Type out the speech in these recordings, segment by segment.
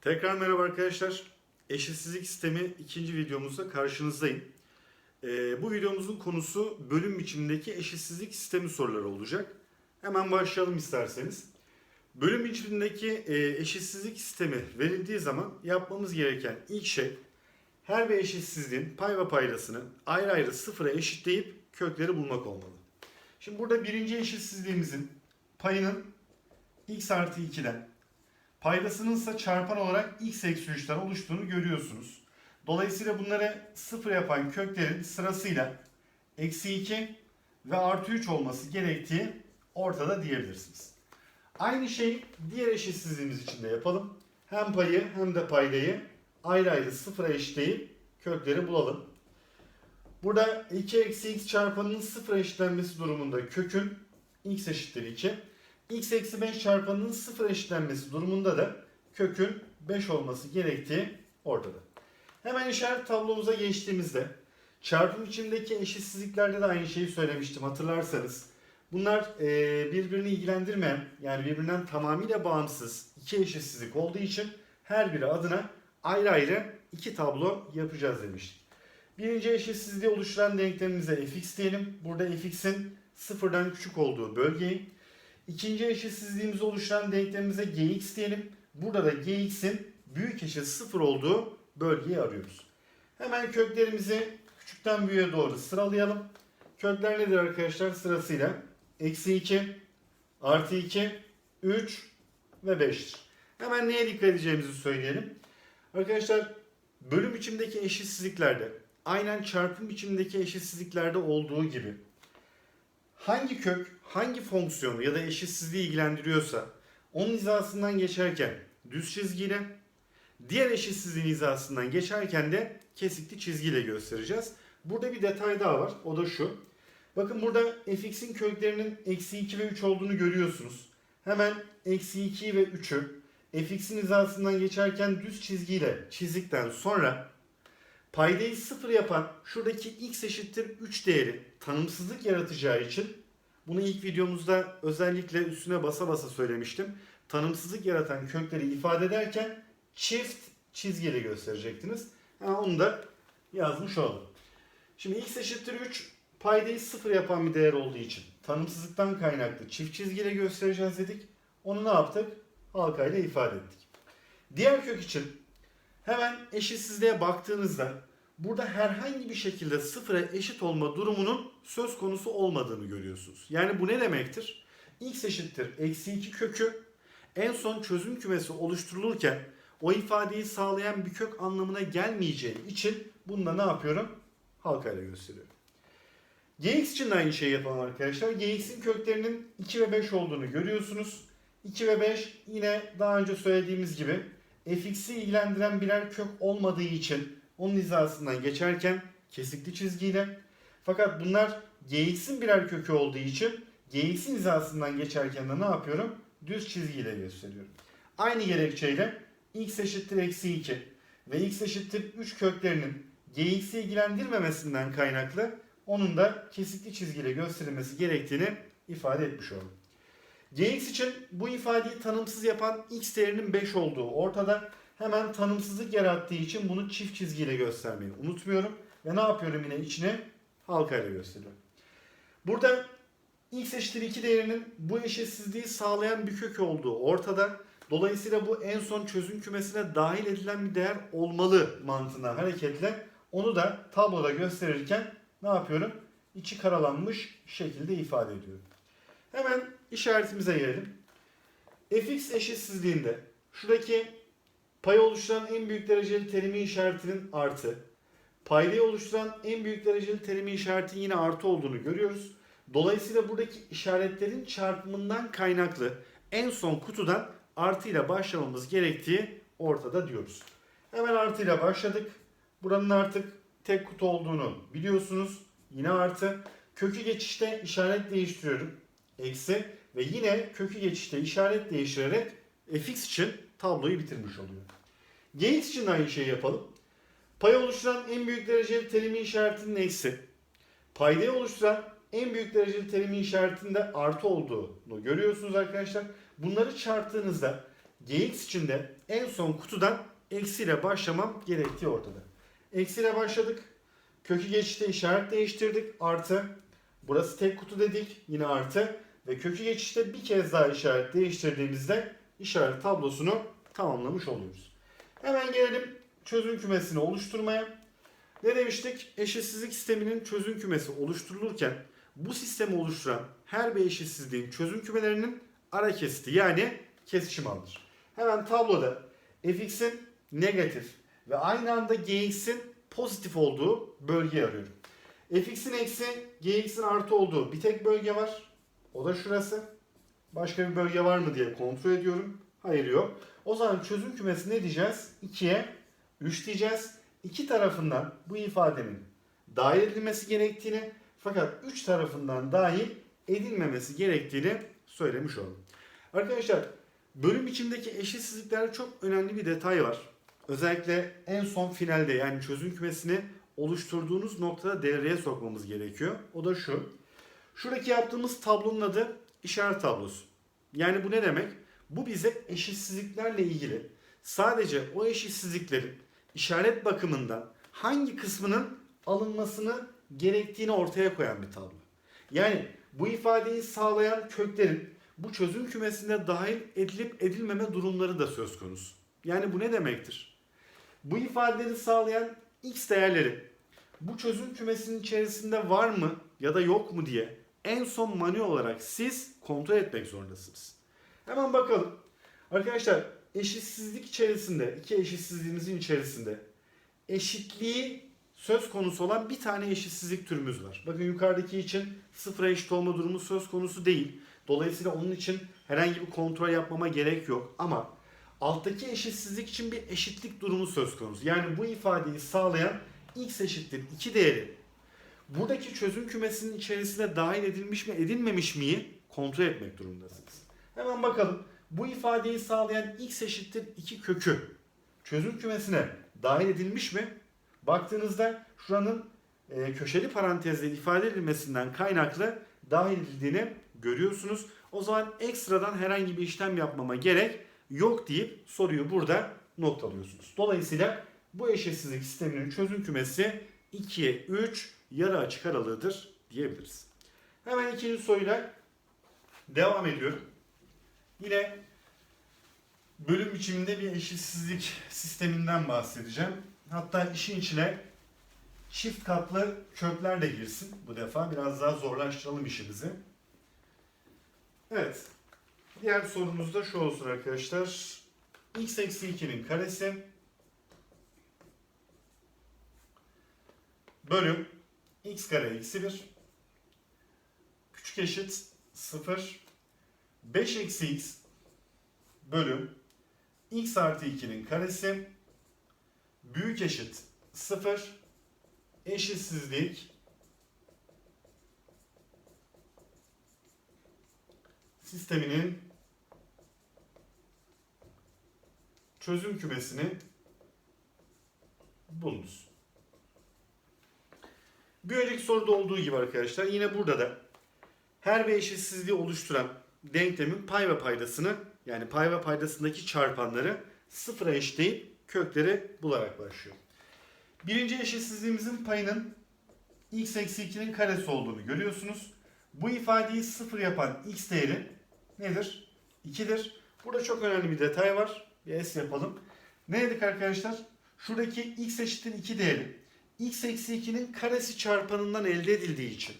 Tekrar merhaba arkadaşlar. Eşitsizlik sistemi ikinci videomuzda karşınızdayım. Ee, bu videomuzun konusu bölüm biçimindeki eşitsizlik sistemi soruları olacak. Hemen başlayalım isterseniz. Bölüm biçimindeki e, eşitsizlik sistemi verildiği zaman yapmamız gereken ilk şey her bir eşitsizliğin pay ve paydasını ayrı ayrı sıfıra eşitleyip kökleri bulmak olmalı. Şimdi burada birinci eşitsizliğimizin payının x artı 2'den Paydasının ise çarpan olarak x eksi 3'ten oluştuğunu görüyorsunuz. Dolayısıyla bunları sıfır yapan köklerin sırasıyla eksi 2 ve artı 3 olması gerektiği ortada diyebilirsiniz. Aynı şeyi diğer eşitsizliğimiz için de yapalım. Hem payı hem de paydayı ayrı ayrı sıfıra eşitleyip kökleri bulalım. Burada 2 eksi x çarpanının sıfıra eşitlenmesi durumunda kökün x eşittir 2 x eksi 5 çarpanının sıfır eşitlenmesi durumunda da kökün 5 olması gerektiği ortada. Hemen işaret tablomuza geçtiğimizde çarpım biçimdeki eşitsizliklerde de aynı şeyi söylemiştim hatırlarsanız. Bunlar birbirini ilgilendirmeyen yani birbirinden tamamıyla bağımsız iki eşitsizlik olduğu için her biri adına ayrı ayrı iki tablo yapacağız demiştik. Birinci eşitsizliği oluşturan denklemimize fx diyelim. Burada fx'in sıfırdan küçük olduğu bölgeyi İkinci eşitsizliğimizi oluşturan denklemimize gx diyelim. Burada da gx'in büyük eşit sıfır olduğu bölgeyi arıyoruz. Hemen köklerimizi küçükten büyüğe doğru sıralayalım. Kökler nedir arkadaşlar? Sırasıyla eksi 2, artı 2, 3 ve 5'tir. Hemen neye dikkat edeceğimizi söyleyelim. Arkadaşlar bölüm biçimdeki eşitsizliklerde aynen çarpım biçimdeki eşitsizliklerde olduğu gibi hangi kök hangi fonksiyonu ya da eşitsizliği ilgilendiriyorsa onun hizasından geçerken düz çizgiyle diğer eşitsizliğin hizasından geçerken de kesikli çizgiyle göstereceğiz. Burada bir detay daha var. O da şu. Bakın burada fx'in köklerinin eksi 2 ve 3 olduğunu görüyorsunuz. Hemen eksi 2 ve 3'ü fx'in hizasından geçerken düz çizgiyle çizdikten sonra paydayı sıfır yapan şuradaki x eşittir 3 değeri tanımsızlık yaratacağı için bunu ilk videomuzda özellikle üstüne basa basa söylemiştim. Tanımsızlık yaratan kökleri ifade ederken çift çizgiyle gösterecektiniz. Ha, onu da yazmış oldum. Şimdi x eşittir 3 paydayı sıfır yapan bir değer olduğu için tanımsızlıktan kaynaklı çift çizgiyle göstereceğiz dedik. Onu ne yaptık? Halkayla ifade ettik. Diğer kök için hemen eşitsizliğe baktığınızda burada herhangi bir şekilde sıfıra eşit olma durumunun söz konusu olmadığını görüyorsunuz. Yani bu ne demektir? x eşittir eksi 2 kökü en son çözüm kümesi oluşturulurken o ifadeyi sağlayan bir kök anlamına gelmeyeceği için bunda ne yapıyorum? Halkayla gösteriyorum. gx için de aynı şeyi yapalım arkadaşlar. gx'in köklerinin 2 ve 5 olduğunu görüyorsunuz. 2 ve 5 yine daha önce söylediğimiz gibi fx'i ilgilendiren birer kök olmadığı için onun hizasından geçerken kesikli çizgiyle fakat bunlar gx'in birer kökü olduğu için gx'in hizasından geçerken de ne yapıyorum? Düz çizgiyle gösteriyorum. Aynı gerekçeyle x eşittir eksi 2 ve x eşittir 3 köklerinin gx'i ilgilendirmemesinden kaynaklı onun da kesikli çizgiyle gösterilmesi gerektiğini ifade etmiş oldum. Gx için bu ifadeyi tanımsız yapan x değerinin 5 olduğu ortada. Hemen tanımsızlık yarattığı için bunu çift çizgiyle göstermeyi unutmuyorum. Ve ne yapıyorum yine içine? Halkayla gösteriyorum. Burada x eşittir 2 değerinin bu eşitsizliği sağlayan bir kök olduğu ortada. Dolayısıyla bu en son çözüm kümesine dahil edilen bir değer olmalı mantığına hareketle onu da tabloda gösterirken ne yapıyorum? İçi karalanmış şekilde ifade ediyorum. Hemen işaretimize gelelim. fx eşitsizliğinde şuradaki payı oluşturan en büyük dereceli terimi işaretinin artı, paydayı oluşturan en büyük dereceli terimi işaretin yine artı olduğunu görüyoruz. Dolayısıyla buradaki işaretlerin çarpımından kaynaklı en son kutudan artıyla başlamamız gerektiği ortada diyoruz. Hemen artıyla başladık. Buranın artık tek kutu olduğunu biliyorsunuz. Yine artı. Kökü geçişte işaret değiştiriyorum. Eksi ve yine kökü geçişte işaret değiştirerek fx için tabloyu bitirmiş oluyor. gx için aynı şeyi yapalım. Pay oluşturan en büyük dereceli terimi işaretinin eksi. Paydayı oluşturan en büyük dereceli terimi işaretinde artı olduğunu görüyorsunuz arkadaşlar. Bunları çarptığınızda gx için de en son kutudan eksiyle başlamam gerektiği ortada. Eksiyle başladık. Kökü geçişte işaret değiştirdik. Artı. Burası tek kutu dedik. Yine artı. Ve kökü geçişte bir kez daha işaret değiştirdiğimizde işaret tablosunu tamamlamış oluyoruz. Hemen gelelim çözüm kümesini oluşturmaya. Ne demiştik? Eşitsizlik sisteminin çözüm kümesi oluşturulurken bu sistemi oluşturan her bir eşitsizliğin çözüm kümelerinin ara kesiti yani kesişim alır. Hemen tabloda fx'in negatif ve aynı anda gx'in pozitif olduğu bölgeyi arıyorum. fx'in eksi gx'in artı olduğu bir tek bölge var. O da şurası. Başka bir bölge var mı diye kontrol ediyorum. Hayır yok. O zaman çözüm kümesi ne diyeceğiz? 2'ye 3 diyeceğiz. İki tarafından bu ifadenin dahil edilmesi gerektiğini fakat 3 tarafından dahil edilmemesi gerektiğini söylemiş oldum. Arkadaşlar bölüm içindeki eşitsizliklerde çok önemli bir detay var. Özellikle en son finalde yani çözüm kümesini oluşturduğunuz noktada devreye sokmamız gerekiyor. O da şu. Şuradaki yaptığımız tablonun adı işaret tablosu. Yani bu ne demek? Bu bize eşitsizliklerle ilgili sadece o eşitsizliklerin işaret bakımından hangi kısmının alınmasını gerektiğini ortaya koyan bir tablo. Yani bu ifadeyi sağlayan köklerin bu çözüm kümesinde dahil edilip edilmeme durumları da söz konusu. Yani bu ne demektir? Bu ifadeleri sağlayan x değerleri bu çözüm kümesinin içerisinde var mı ya da yok mu diye en son manuel olarak siz kontrol etmek zorundasınız. Hemen bakalım. Arkadaşlar eşitsizlik içerisinde, iki eşitsizliğimizin içerisinde eşitliği söz konusu olan bir tane eşitsizlik türümüz var. Bakın yukarıdaki için sıfıra eşit olma durumu söz konusu değil. Dolayısıyla onun için herhangi bir kontrol yapmama gerek yok. Ama alttaki eşitsizlik için bir eşitlik durumu söz konusu. Yani bu ifadeyi sağlayan x eşittir 2 değeri buradaki çözüm kümesinin içerisine dahil edilmiş mi edilmemiş miyi kontrol etmek durumundasınız. Hemen bakalım. Bu ifadeyi sağlayan x eşittir 2 kökü çözüm kümesine dahil edilmiş mi? Baktığınızda şuranın e, köşeli parantezle ifade edilmesinden kaynaklı dahil edildiğini görüyorsunuz. O zaman ekstradan herhangi bir işlem yapmama gerek yok deyip soruyu burada noktalıyorsunuz. Dolayısıyla bu eşitsizlik sisteminin çözüm kümesi 2'ye 3 yarı açık aralığıdır diyebiliriz. Hemen ikinci soruyla devam ediyorum. Yine bölüm biçiminde bir eşitsizlik sisteminden bahsedeceğim. Hatta işin içine çift katlı kökler de girsin bu defa. Biraz daha zorlaştıralım işimizi. Evet. Diğer sorumuz da şu olsun arkadaşlar. x eksi 2'nin karesi bölüm x kare eksi 1 küçük eşit 0 5 eksi x bölüm. X artı 2'nin karesi. Büyük eşit 0 eşitsizlik. Sisteminin çözüm kümesini bulunuz. Bir önceki soruda olduğu gibi arkadaşlar yine burada da her bir eşitsizliği oluşturan denklemin pay ve paydasını yani pay ve paydasındaki çarpanları sıfıra eşitleyip kökleri bularak başlıyor. Birinci eşitsizliğimizin payının x eksi 2'nin karesi olduğunu görüyorsunuz. Bu ifadeyi sıfır yapan x değeri nedir? 2'dir. Burada çok önemli bir detay var. Bir S yapalım. Ne dedik arkadaşlar? Şuradaki x eşittir 2 değeri x eksi 2'nin karesi çarpanından elde edildiği için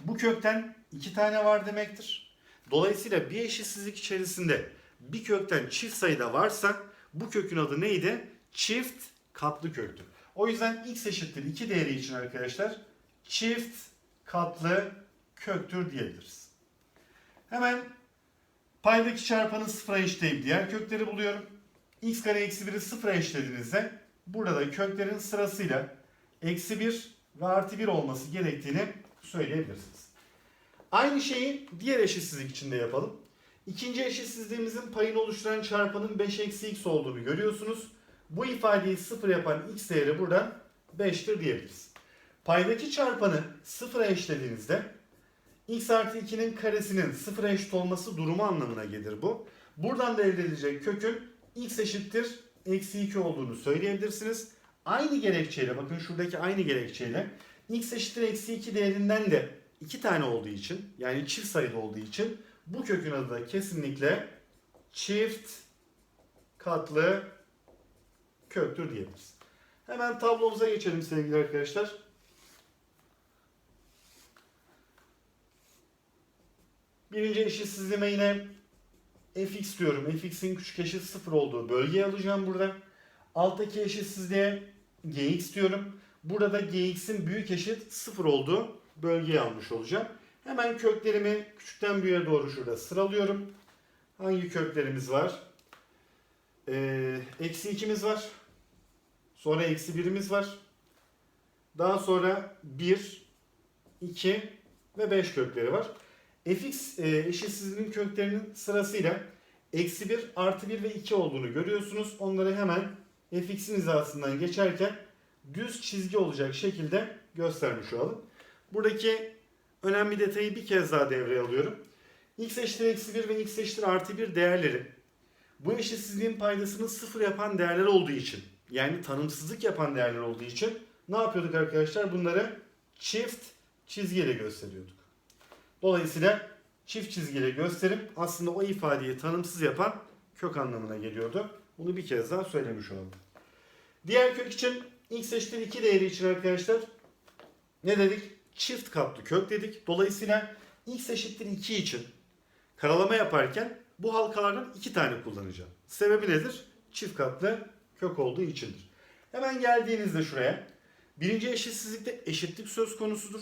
bu kökten 2 tane var demektir. Dolayısıyla bir eşitsizlik içerisinde bir kökten çift sayıda varsa bu kökün adı neydi? Çift katlı köktür. O yüzden x eşittir 2 değeri için arkadaşlar çift katlı köktür diyebiliriz. Hemen paydaki çarpanı sıfıra eşitleyip diğer kökleri buluyorum. x kare eksi 1'i sıfıra eşitlediğinizde burada da köklerin sırasıyla eksi 1 ve artı 1 olması gerektiğini söyleyebilirsiniz. Aynı şeyi diğer eşitsizlik içinde yapalım. İkinci eşitsizliğimizin payını oluşturan çarpanın 5 eksi x olduğunu görüyorsunuz. Bu ifadeyi 0 yapan x değeri burada 5'tir diyebiliriz. Paydaki çarpanı 0'a eşlediğinizde x artı 2'nin karesinin 0'a eşit olması durumu anlamına gelir bu. Buradan da elde edilecek kökün x eşittir eksi 2 olduğunu söyleyebilirsiniz. Aynı gerekçeyle bakın şuradaki aynı gerekçeyle x eşittir eksi 2 değerinden de 2 tane olduğu için yani çift sayıda olduğu için bu kökün adı da kesinlikle çift katlı köktür diyebiliriz. Hemen tablomuza geçelim sevgili arkadaşlar. Birinci eşitsizliğime yine fx diyorum. fx'in küçük eşit 0 olduğu bölgeyi alacağım burada. Alttaki eşitsizliğe gx diyorum. Burada gx'in büyük eşit 0 olduğu bölgeyi almış olacağım. Hemen köklerimi küçükten büyüğe doğru şurada sıralıyorum. Hangi köklerimiz var? Ee, eksi 2'miz var. Sonra eksi 1'imiz var. Daha sonra 1, 2 ve 5 kökleri var. fx e, eşitsizliğinin köklerinin sırasıyla eksi 1, artı 1 ve 2 olduğunu görüyorsunuz. Onları hemen fx'in hizasından geçerken düz çizgi olacak şekilde göstermiş olalım. Buradaki önemli detayı bir kez daha devreye alıyorum. x eşittir eksi 1 ve x eşittir artı 1 değerleri bu eşitsizliğin paydasını sıfır yapan değerler olduğu için yani tanımsızlık yapan değerler olduğu için ne yapıyorduk arkadaşlar? Bunları çift çizgiyle gösteriyorduk. Dolayısıyla çift çizgiyle gösterip aslında o ifadeyi tanımsız yapan kök anlamına geliyordu. Bunu bir kez daha söylemiş olalım. Diğer kök için x eşittir 2 değeri için arkadaşlar ne dedik? Çift katlı kök dedik. Dolayısıyla x eşittir 2 için karalama yaparken bu halkalardan iki tane kullanacağım. Sebebi nedir? Çift katlı kök olduğu içindir. Hemen geldiğinizde şuraya. Birinci eşitsizlikte eşitlik söz konusudur.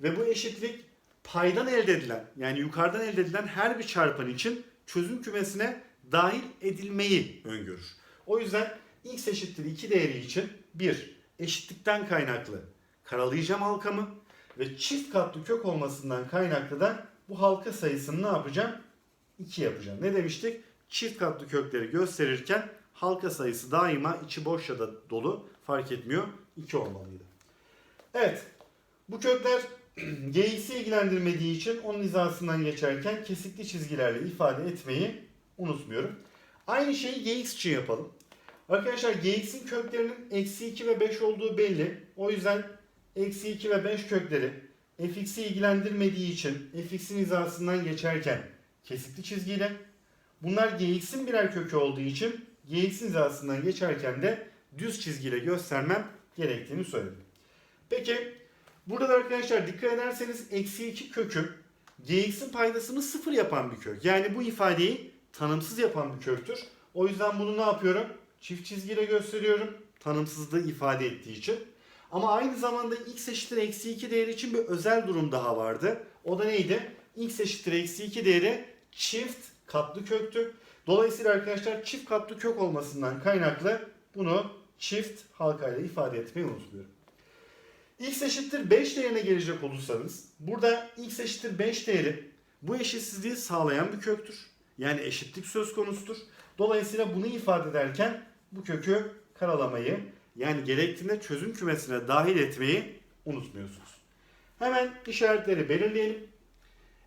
Ve bu eşitlik paydan elde edilen yani yukarıdan elde edilen her bir çarpan için çözüm kümesine dahil edilmeyi öngörür. O yüzden x eşittir 2 değeri için bir eşitlikten kaynaklı karalayacağım halkamı ve çift katlı kök olmasından kaynaklı da bu halka sayısını ne yapacağım? 2 yapacağım. Ne demiştik? Çift katlı kökleri gösterirken halka sayısı daima içi boş ya da dolu fark etmiyor. 2 olmalıydı. Evet. Bu kökler gx'i ilgilendirmediği için onun hizasından geçerken kesikli çizgilerle ifade etmeyi unutmuyorum. Aynı şeyi gx için yapalım. Arkadaşlar gx'in köklerinin eksi 2 ve 5 olduğu belli. O yüzden eksi 2 ve 5 kökleri fx'i ilgilendirmediği için fx'in hizasından geçerken kesikli çizgiyle. Bunlar gx'in birer kökü olduğu için gx'in hizasından geçerken de düz çizgiyle göstermem gerektiğini söyledim. Peki burada da arkadaşlar dikkat ederseniz eksi 2 kökü gx'in paydasını sıfır yapan bir kök. Yani bu ifadeyi tanımsız yapan bir köktür. O yüzden bunu ne yapıyorum? Çift çizgiyle gösteriyorum. Tanımsızlığı ifade ettiği için. Ama aynı zamanda x eşittir eksi 2 değeri için bir özel durum daha vardı. O da neydi? x eşittir eksi 2 değeri çift katlı köktü. Dolayısıyla arkadaşlar çift katlı kök olmasından kaynaklı bunu çift halkayla ifade etmeyi unutmuyorum. x eşittir 5 değerine gelecek olursanız burada x eşittir 5 değeri bu eşitsizliği sağlayan bir köktür. Yani eşitlik söz konusudur. Dolayısıyla bunu ifade ederken bu kökü karalamayı yani gerektiğinde çözüm kümesine dahil etmeyi unutmuyorsunuz. Hemen işaretleri belirleyelim.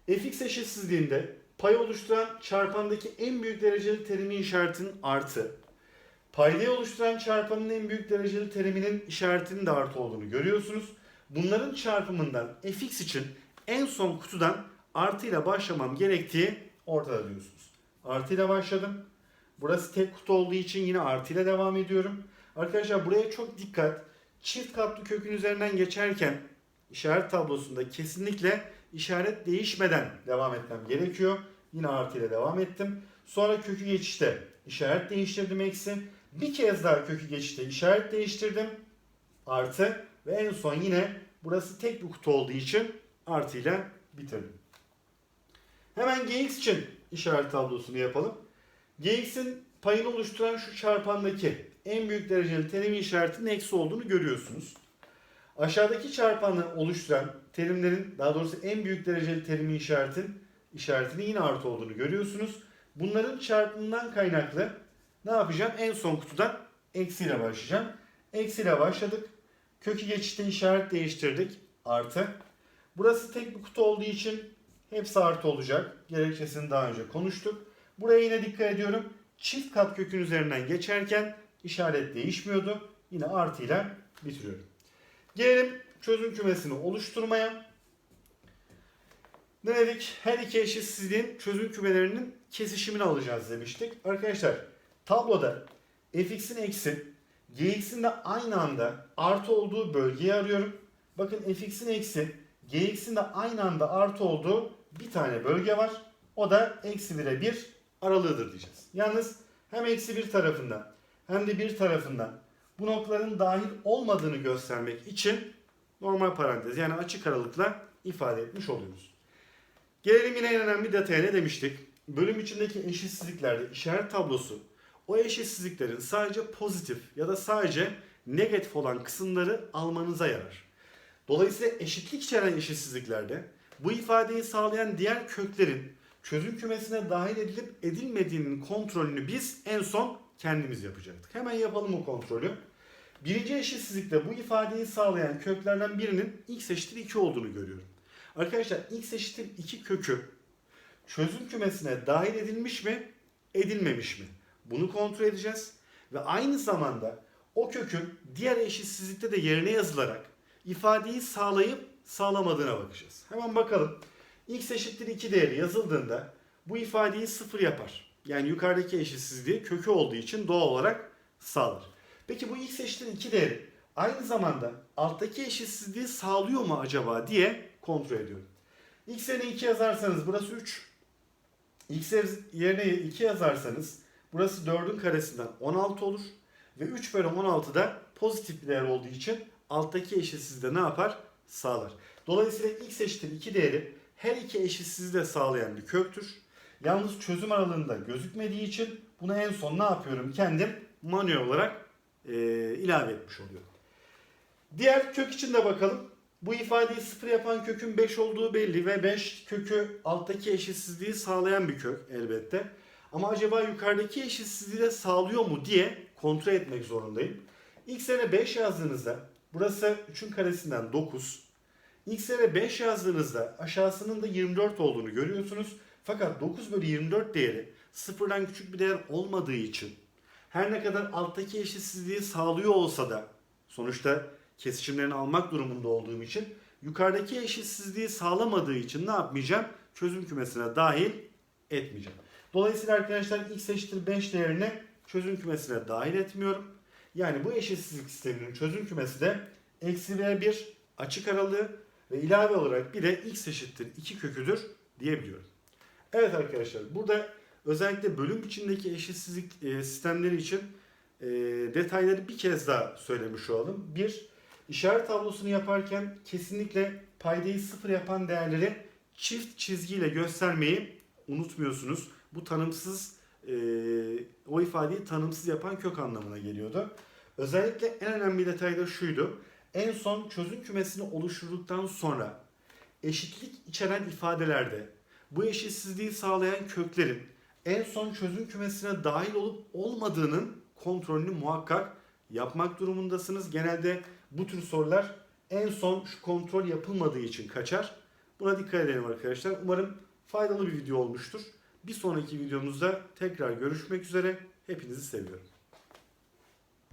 fx eşitsizliğinde pay oluşturan çarpandaki en büyük dereceli terimin işaretinin artı, paydayı oluşturan çarpanın en büyük dereceli teriminin işaretinin de artı olduğunu görüyorsunuz. Bunların çarpımından fx için en son kutudan artıyla başlamam gerektiği ortada diyorsunuz. Artıyla başladım. Burası tek kutu olduğu için yine artıyla devam ediyorum. Arkadaşlar buraya çok dikkat. Çift katlı kökün üzerinden geçerken işaret tablosunda kesinlikle işaret değişmeden devam etmem gerekiyor. Yine artı ile devam ettim. Sonra kökü geçişte işaret değiştirdim eksi. Bir kez daha kökü geçişte işaret değiştirdim. Artı ve en son yine burası tek bir kutu olduğu için artı ile bitirdim. Hemen gx için işaret tablosunu yapalım. gx'in payını oluşturan şu çarpandaki en büyük dereceli terimin işaretinin eksi olduğunu görüyorsunuz. Aşağıdaki çarpanı oluşturan terimlerin daha doğrusu en büyük dereceli terimin işaretin işaretinin yine artı olduğunu görüyorsunuz. Bunların çarpımından kaynaklı ne yapacağım? En son kutudan eksiyle başlayacağım. Eksiyle başladık. Kökü geçişte işaret değiştirdik. Artı. Burası tek bir kutu olduğu için hepsi artı olacak. Gerekçesini daha önce konuştuk. Buraya yine dikkat ediyorum. çift kat kökün üzerinden geçerken işaret değişmiyordu. Yine artıyla bitiriyorum. Gelelim çözüm kümesini oluşturmaya. Ne dedik? Her iki eşitsizliğin çözüm kümelerinin kesişimini alacağız demiştik. Arkadaşlar tabloda fx'in eksi gx'in de aynı anda artı olduğu bölgeyi arıyorum. Bakın fx'in eksi gx'in de aynı anda artı olduğu bir tane bölge var. O da eksi 1'e 1 aralığıdır diyeceğiz. Yalnız hem eksi bir tarafından hem de bir tarafından bu noktaların dahil olmadığını göstermek için normal parantez yani açık aralıkla ifade etmiş oluyoruz. Gelelim yine en önemli detaya ne demiştik? Bölüm içindeki eşitsizliklerde işaret tablosu o eşitsizliklerin sadece pozitif ya da sadece negatif olan kısımları almanıza yarar. Dolayısıyla eşitlik içeren eşitsizliklerde bu ifadeyi sağlayan diğer köklerin çözüm kümesine dahil edilip edilmediğinin kontrolünü biz en son kendimiz yapacaktık. Hemen yapalım o kontrolü. Birinci eşitsizlikte bu ifadeyi sağlayan köklerden birinin x eşittir 2 olduğunu görüyorum. Arkadaşlar x eşittir 2 kökü çözüm kümesine dahil edilmiş mi, edilmemiş mi? Bunu kontrol edeceğiz. Ve aynı zamanda o kökün diğer eşitsizlikte de yerine yazılarak ifadeyi sağlayıp sağlamadığına bakacağız. Hemen bakalım. x eşittir 2 değeri yazıldığında bu ifadeyi 0 yapar. Yani yukarıdaki eşitsizliği kökü olduğu için doğal olarak sağlar. Peki bu x eşittir 2 değeri aynı zamanda alttaki eşitsizliği sağlıyor mu acaba diye kontrol ediyorum. x yerine 2 yazarsanız burası 3. x yerine 2 yazarsanız burası 4'ün karesinden 16 olur. Ve 3 bölü 16 da pozitif bir değer olduğu için alttaki eşitsizliği ne yapar? Sağlar. Dolayısıyla x eşittir 2 değeri her iki eşitsizliği de sağlayan bir köktür. Yalnız çözüm aralığında gözükmediği için bunu en son ne yapıyorum? Kendim manuel olarak e, ilave etmiş oluyorum. Diğer kök için de bakalım. Bu ifadeyi sıfır yapan kökün 5 olduğu belli ve 5 kökü alttaki eşitsizliği sağlayan bir kök elbette. Ama acaba yukarıdaki eşitsizliği de sağlıyor mu diye kontrol etmek zorundayım. X yerine 5 yazdığınızda burası 3'ün karesinden 9. X yerine 5 yazdığınızda aşağısının da 24 olduğunu görüyorsunuz. Fakat 9 bölü 24 değeri sıfırdan küçük bir değer olmadığı için her ne kadar alttaki eşitsizliği sağlıyor olsa da sonuçta kesişimlerini almak durumunda olduğum için yukarıdaki eşitsizliği sağlamadığı için ne yapmayacağım? Çözüm kümesine dahil etmeyeceğim. Dolayısıyla arkadaşlar x eşittir 5 değerini çözüm kümesine dahil etmiyorum. Yani bu eşitsizlik sisteminin çözüm kümesi de eksi ve 1 açık aralığı ve ilave olarak bir de x eşittir 2 köküdür diyebiliyorum. Evet arkadaşlar burada özellikle bölüm içindeki eşitsizlik e, sistemleri için e, detayları bir kez daha söylemiş olalım. Bir, işaret tablosunu yaparken kesinlikle paydayı sıfır yapan değerleri çift çizgiyle göstermeyi unutmuyorsunuz. Bu tanımsız e, o ifadeyi tanımsız yapan kök anlamına geliyordu. Özellikle en önemli detay da şuydu. En son çözüm kümesini oluşturduktan sonra eşitlik içeren ifadelerde bu eşitsizliği sağlayan köklerin en son çözüm kümesine dahil olup olmadığının kontrolünü muhakkak yapmak durumundasınız. Genelde bu tür sorular en son şu kontrol yapılmadığı için kaçar. Buna dikkat edelim arkadaşlar. Umarım faydalı bir video olmuştur. Bir sonraki videomuzda tekrar görüşmek üzere. Hepinizi seviyorum.